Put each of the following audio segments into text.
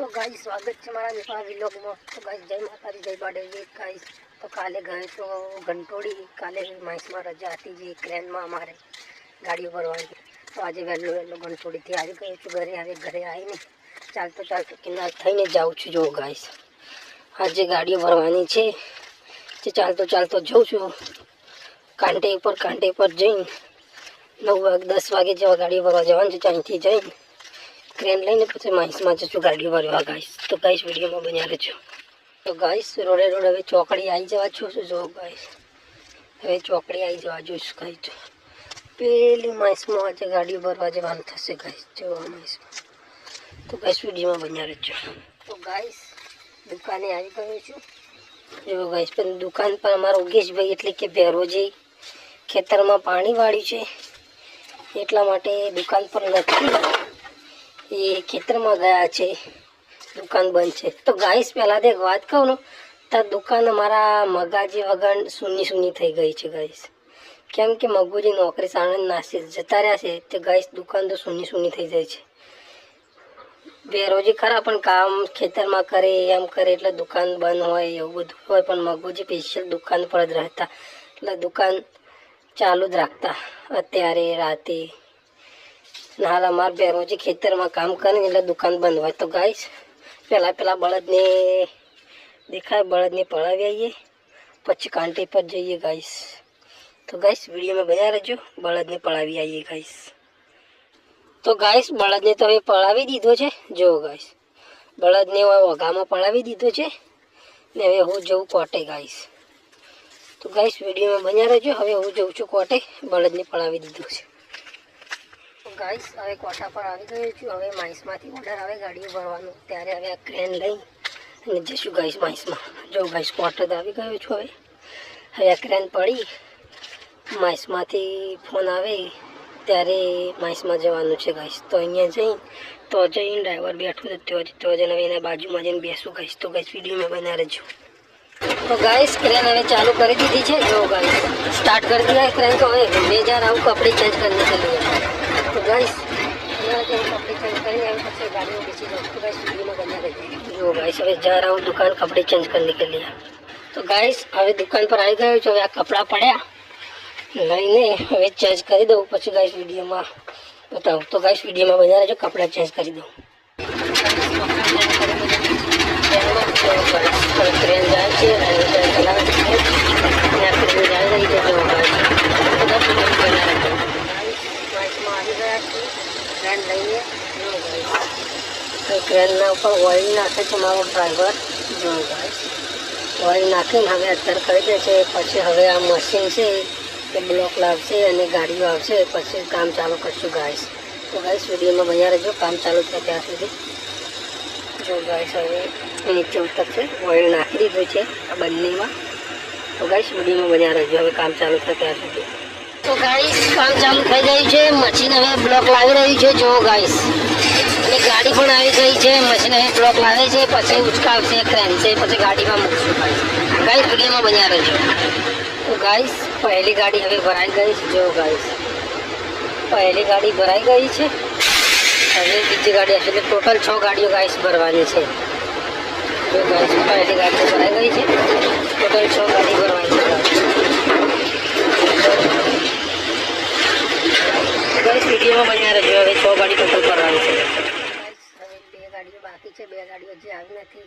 તો ગાય સ્વાગત છે મારા નવા વિલોગમાં. તો ગાય જય માતાજી, જય બાડેજી ગાય તો કાલે ગયો તો ઘંટોળી કાલે માઇસમાં રજા હતી જે ક્રેનમાં અમારે ગાડીઓ ભરવાની તો આજે વહેલો વહેલો ઘંટોળીથી આવી ગયો છું ઘરે. આવે ઘરે આવીને ચાલતો ચાલતો કિનાર થઈને જાઉં છું. જો ગાઈસ, આજે ગાડીઓ ભરવાની છે. જે ચાલતો ચાલતો જઉં છું. કાંટે ઉપર કાંટે પર જઈને નવ વાગે, દસ વાગે જેવા ગાડીઓ ભરવા જવાનું છે. ત્યાંથી જઈને ક્રેન લઈને પછી માઇન્સમાં જશું ગાડીઓ ભરવા ગાઈશ તો ગાઈશ વિડીયોમાં બન્યા રહેજો. તો ગાઈશ રોડે રોડ હવે ચોકડી આવી જવા છું. શું જો ગાઈશ હવે ચોકડી આવી જવા જોઈશ ગાઈશ પેલી માઇન્સમાં આજે ગાડીઓ ભરવા જવાનું થશે ગાઈશ જોવા માઇન્સમાં તો ગાઈશ વિડીયોમાં બન્યા રહેજો. તો ગાઈશ દુકાને આવી ગયો છું. જો ગાઈશ પણ દુકાન પર અમારો ઉગેશભાઈ એટલે કે ભેરોજી ખેતરમાં પાણી વાળ્યું છે. એટલા માટે દુકાન પર નથી. એ ખેતરમાં ગયા છે. દુકાન બંધ છે. તો ગાઈસ, પહેલાં એક વાત કહું તો દુકાન અમારા મગાજી વગર સૂની સૂની થઈ ગઈ છે ગાઈસ. કેમ કે મગુજી નોકરી સાણંદ નાસી જતા રહ્યા છે. તે ગાઈસ, દુકાન તો સૂની સૂની થઈ જાય છે. બેરોજી ખરા, પણ કામ ખેતરમાં કરે, એમ કરે, એટલે દુકાન બંધ હોય, એવું બધું હોય, પણ મગુજી સ્પેશિયલ દુકાન પર જ રહેતા. એટલે દુકાન ચાલુ જ રાખતા. અત્યારે, રાતે હાલ અમારે બેરોજી ખેતરમાં કામ કરે એટલે દુકાન બંધ હોય તો ગાઈશ. પહેલાં પહેલાં બળદને દેખાય, બળદને પડાવી આવીએ પછી કાંટે પર જઈએ ગાઈશ. તો ગાઈશ, વિડીયોમાં બન્યા રહેજો. બળદને પડાવી આવીએ ગાઈશ. તો ગાઈશ, બળદને તો હવે પડાવી દીધો છે. જુઓ ગાઈશ, બળદને હવે વઘામાં પડાવી દીધો છે. ને હવે હું જઉં કોટે ગાઈશ. તો ગાઈશ, વિડીયોમાં બન્યા રહેજો. હવે હું જઉં છું કોટે બળદને પડાવી દીધું છે. ગાઈસ, હવે કોઠા પર આવી ગયો છું. હવે માઇસમાંથી ઓર્ડર આવે ગાડીઓ ભરવાનું. ત્યારે હવે આ ક્રેન લઈ અને જઈશું ગાઈસ માઇસમાં. જો ગાઈસ કોઠો તો આવી ગયો છું હવે. હવે આ ક્રેન પડી. માઇસમાંથી ફોન આવે ત્યારે માઇસમાં જવાનું છે ગાઈસ. તો અહીંયા જઈ તો જઈને ડ્રાઈવર બેઠો તો તો જ, તો જઈને હવે એના બાજુમાં જઈને બેસું ગાઈસ. તો ગાઈસ વિડીયોમાં મેં રહેજો તો ગાઈસ ક્રેન હવે ચાલુ કરી દીધી છે. જો ગાઈસ સ્ટાર્ટ કરી દીધા ક્રેન તો હવે બે હજાર આવું કપડે ચેન્જ કરીને ચલી જાય તો ગાઈશ હમણાં તો હું કપડે ચેન્જ કરીને આવી પછી ગાડીમાં બેસી જાઉં તો ગાઈશ વીડિયોમાં બન્યા રહી. જો ગાઈશ હવે જા રહું દુકાન કપડે ચેન્જ કરને કે લીએ તો ગાઈશ હવે દુકાન પર આવી ગયો છું, હવે આ કપડાં પડ્યા. લઈને હવે ચેન્જ કરી દઉં, પછી ગાઈશ વિડીયોમાં બતાવું. તો ગાઈશ વિડીયોમાં બન્યા રહેજો, કપડાં ચેન્જ કરી દઉં. ટ્રેન જાય છે ટ્રેન ચલાવે છે. જાય રહી ટ્રેનના ઉપર ઓઇલ નાખે છે મારો ડ્રાઈવર. જો ગાઈસ ઓઇલ નાખીને હવે અત્યારે કરી દે છે, પછી હવે આ મશીન છે એ બ્લોક લાવશે અને ગાડીઓ આવશે, પછી કામ ચાલુ કરશું ગાઈસ. તો ગાઈસ વિડીયોમાં બન્યા રહેજો, કામ ચાલુ થાય ત્યાં સુધી. જો ગાઈસ હવે નીચે ઉતરશે, ઓઇલ નાખી દીધું છે આ બંનેમાં. તો ગાઈસ વિડીયોમાં બન્યા રહેજો, હવે કામ ચાલુ થાય ત્યાં સુધી. તો ગાઈસ કામ ચાલુ થઈ ગયું છે, મશીન હવે બ્લોક લાવી રહ્યું છે, જો ગાઈસ. ગાડી પણ આવી ગઈ છે, મશીન હવે બ્લોક લાવે છે, પછી ઉચકાવશે ક્રેન છે પછી ગાડીમાં મૂકશું. ગાઈસ વિડીયોમાં બન્યા રહેજો. તો ગાઈસ પહેલી ગાડી હવે ભરાઈ ગઈ છે. જો ગાઈસ પહેલી ગાડી ભરાઈ ગઈ છે. હવે બીજી ગાડી હશે એટલે ટોટલ છ ગાડીઓ ગાઈસ ભરવાની છે. જો ગાઈસ પહેલી ગાડી ભરાઈ ગઈ છે. ટોટલ છ ગાડી ભરવાની છે. ગાઈસ વિડીયોમાં બન્યા રહેજો. હવે છ ગાડી ટોટલ ભરવાની છે. બે ગાડીઓ બાકી છે બે ગાડીઓ હજી આવી નથી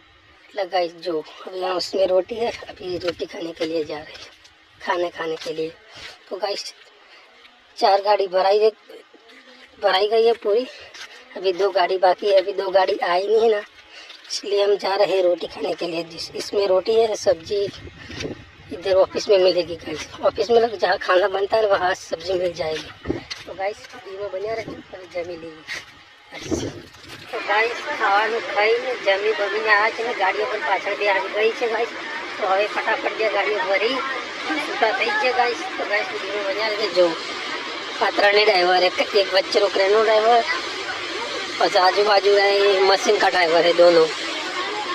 એટલે गाइस जो अभी यहाँ उसमें रोटी है अभी रोटी खाने के लिए जा रहे हैं खाने खाने के लिए तो गाइस चार गाड़ी भराई है भराई गई है पूरी अभी दो गाड़ी बाकी है अभी दो गाड़ी आई नहीं है ना इसलिए हम जा रहे हैं रोटी खाने के लिए जिस इसमें रोटी है सब्जी इधर ऑफिस में मिलेगी गाइस ऑफिस में लग जहाँ खाना बनता है ना वहाँ सब्जी मिल जाएगी तो गाइस वीडियो बनिया रहे अभी जमी लेंगे તો ગાઈસ, ખાવાનું ખાઈને જમી બમીને આવ્યા છે ને ગાડીઓ પણ પાછળ બે આવી ગઈ છે ગાઈસ. તો હવે ફટાફટ જે ગાડીઓ ભરી છૂટા થઈ છે ગાઈસ. તો ગાઈસ વીડિયો મજા આવે જોઉં પાત્રાની ડ્રાઈવર એક એક વચ્ચે ક્રેનનો ડ્રાઈવર, પછી આજુબાજુ મશીન કા ડ્રાઈવર હે દોનો.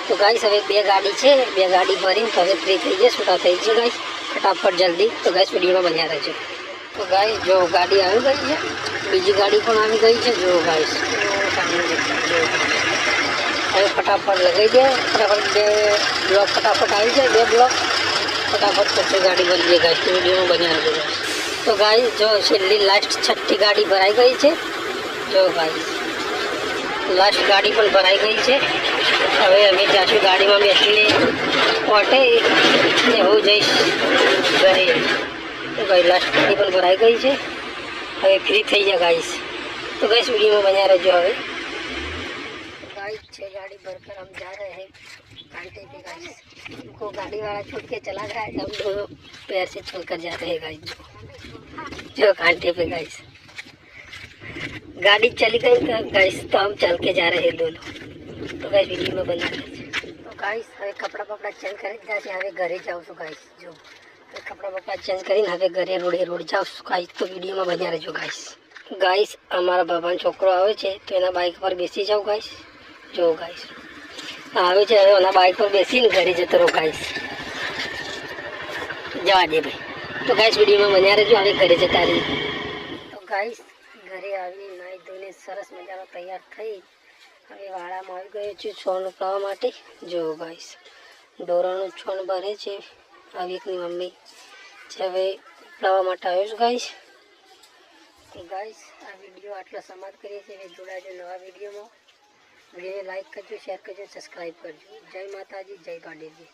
તો ગાઈસ, હવે બે ગાડી છે, બે ગાડી ભરીને હવે ફ્રી થઈ જશે છૂટા થઈ છે ગાઈસ. ફટાફટ જલ્દી. તો ગાઈસ, વિડીયોમાં બન્યા રહેજો. તો ગાઈસ, જો ગાડી આવી ગઈ છે, બીજી ગાડી પણ આવી ગઈ છે, જો ગાઈસ. હવે ફટાફટ લગાવી દે. ફટાફટ બે બ્લોક ફટાફટ આવી જાય, બે બ્લોક. ફટાફટ પછી ગાડી બની જાય ગાઈસ વિડીયોમાં બન્યા રહેજો. તો ગાય જો છેલ્લી લાસ્ટ છઠ્ઠી ગાડી ભરાઈ ગઈ છે. જો ગાઈ લાસ્ટ ગાડી પણ ભરાઈ ગઈ છે. હવે અમે જાશું ગાડીમાં બેસીને કોટે ને હું જઈશ ઘરે. તો ગાઈ લાસ્ટ ગાડી પણ ભરાઈ ગઈ છે. હવે ફ્રી થઈ જાય ગાઈશ તો ગઈશ વિડીયોમાં બન્યા રહેજો હવે. गाइस छह गाड़ी भरकर हम जा रहे हैं कांटे पे गाइस उनको गाड़ी वाला छोड़ के चला गया है हम दोनों पैर से चल कर जाते हैं गाइस जो कांटे पे गाइस गाड़ी चली गई तो गाइस तो हम चल के जा रहे हैं दोनों तो गाइस वीडियो में बना रहे तो गाइस હવે કપડાં બપડા ચેન્જ કરી દીધા છે હવે ઘરે જાઉં છું ગાઈસ જો હવે કપડાં બપડા ચેન્જ કરીને હવે ઘરે રોડે રોડ જાઉં છું ગાઈસ તો વિડીયોમાં બન્યા રહેજો ગાઈસ ગાઈસ અમારા બાબાનો છોકરો આવે છે તો એના બાઇક પર બેસી જાઓ ગાઈસ જો ગાઈશ આવે છે હવે ઓલા બાઇક પર બેસીને ઘરે જતો રહો ગાઈસ જવા દે ભાઈ. તો ગાઈશ વિડીયોમાં મને રહેજો, હવે ઘરે જતા રહી તો ગાઈસ ઘરે આવી નાહી ધોઈને સરસ મજાનો તૈયાર થઈ હવે વાળામાં આવી ગયો છું છોણ ઉપાડવા માટે. જો ગાઈશ ડોરાનું છોણ ભરે છે. અવિકની મમ્મી છે હવે ઉપાડવા માટે આવ્યો છું ગાઈશ તો ગાઈસ આ વીડિયો આટલો સમાપ્ત કરીએ છીએ. જોડાજો નવા વિડીયોમાં. વિડીયોને લાઈક કરજો શેર કરજો સબસ્ક્રાઈબ કરજો. જય માતાજી જય ગાંધીજી.